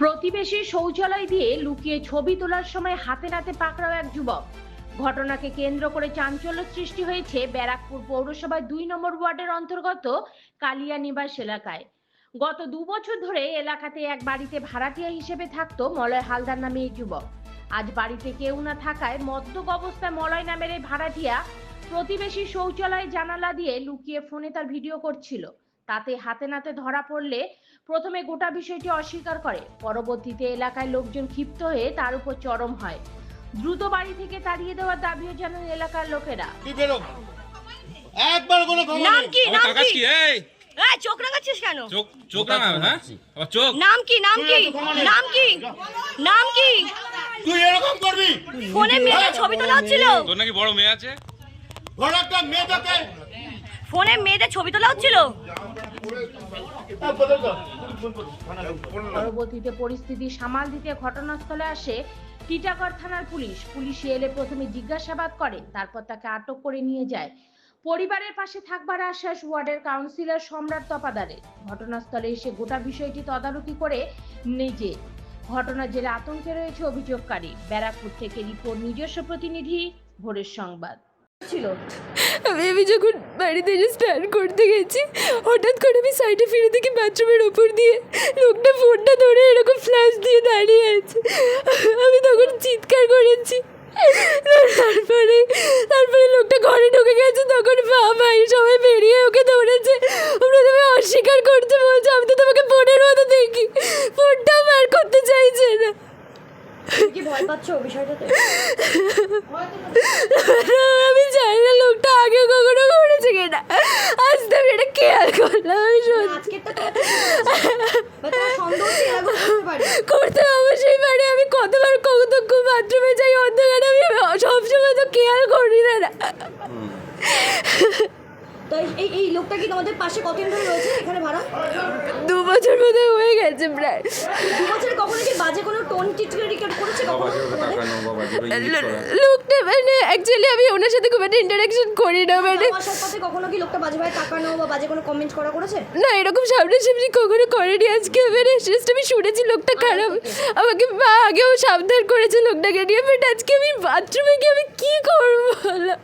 প্রতিবেশী শৌচালয় দিয়ে লুকিয়ে ছবি তোলার সময় হাতে নাতে পাকড়াও এক যুবক। ঘটনাকে কেন্দ্র করে চাঞ্চল্য সৃষ্টি হয়েছে ব্যারাকপুর পৌরসভার দুই নম্বর ওয়ার্ডের অন্তর্গত কালিয়া নিবাস এলাকায়। গত দু বছর ধরে এলাকাতে এক বাড়িতে ভাড়াটিয়া হিসেবে থাকতো মলয় হালদার নামে এই যুবক। আজ বাড়িতে কেউ না থাকায় মদ্যপ অবস্থায় মলয় নামের এই ভাড়াটিয়া প্রতিবেশী শৌচালয়ে জানালা দিয়ে লুকিয়ে ফোনে তার ভিডিও করছিল। তাতে হাতে নাতে ধরা পড়লে প্রথমে গোটা বিষয়টি অস্বীকার করে। পরবর্তীতে এলাকায় লোকজন ক্ষিপ্ত হয়ে তার উপর চরম হয়। দ্রুত বাড়ি থেকে তাড়িয়ে দেওয়ার দাবিও জানান এলাকার লোকেরা। একবার কোনো নাম কি? নাম কি? কি? এই। এই চোখ রাঙাচ্ছিস কেন? চোখ চোখ না হ্যাঁ? আবার চোখ। নাম কি? নাম কি? নাম কি? নাম কি? তুই এরকম করবি। ফোনে মেয়েদের ছবি তোলা হচ্ছিল? তোর নাকি বড় মেয়ে আছে? ঘরে একটা মেয়ে থাকে। ফোনে মেয়েদের ছবি তোলা হচ্ছিল? পরবর্তীতে পরিস্থিতি সামাল দিতে ঘটনাস্থলে আসে টিটাগড় থানার পুলিশ। পুলিশ এলে প্রথমে জিজ্ঞাসাবাদ করে, তারপর তাকে আটক করে নিয়ে যায়। পরিবারের পাশে থাকবার আশ্বাস ওয়ার্ডের কাউন্সিলর সম্রাট তপাদারের ঘটনাস্থলে এসে গোটা বিষয়টি তদারকি করে নিজে। ঘটনার জেরে আতঙ্কে রয়েছে অভিযোগকারী। ব্যারাকপুর থেকে রিপোর্ট, নিজস্ব প্রতিনিধি ভোরের সংবাদ। আমি আমি যখন বাড়িতে এসে স্নান করতে গেছি হঠাৎ করে আমি সাইডে ফিরে দেখি বাথরুমের ওপর দিয়ে লোকটা ফোনটা ধরে এরকম ফ্ল্যাশ দিয়ে দাঁড়িয়ে আছে। আমি তখন চিৎকার করেছি। তারপরে তারপরে লোকটা ঘরে ঢুকে গেছে তখন ভাই সবাই বেরিয়ে ওকে দৌড়েছে প্রথমে অস্বীকার করতে বলছে আমি তো তোমাকে ফোনের মতো দেখি। ফোনটাও বার করতে চাইছে না। ভয় পাচ্ছ বিষয়টাতে আমি জানি না লোকটা আগে কখনো করেছে কিনা আজ তো আমি এটা খেয়াল করলাম আমি সত্যি আজকেরটা তো তোমার সন্দেহ ছিল এরকম করতে পারি করতে অবশ্যই পারি আমি কতবার কত বাথরুমে যাই অন্ধকারে আমি সবসময় তো খেয়াল করি না তো এই এই লোকটা কি তোমাদের পাশে কতদিন ধরে রয়েছে? এখানে ভাড়া? গেছে প্রায় দু বছরে কখনো কি বাজে কোনো টোন টিটকারি করেছে কখনো লোকটা মানে অ্যাকচুয়ালি আমি ওনার সাথে খুব একটা ইন্টারাকশন করি না মানে কখনো কি লোকটা তাকানো বা বাজে কোনো কমেন্ট করা করেছে? না এরকম সামনাসামনি কখনো করেনি আজকে মানে জাস্ট আমি শুনেছি লোকটা খারাপ। আমাকে মা আগেও সাবধান করেছে লোকটাকে নিয়ে বাট আজকে আমি বাথরুমে গিয়ে আমি কী করব বলো?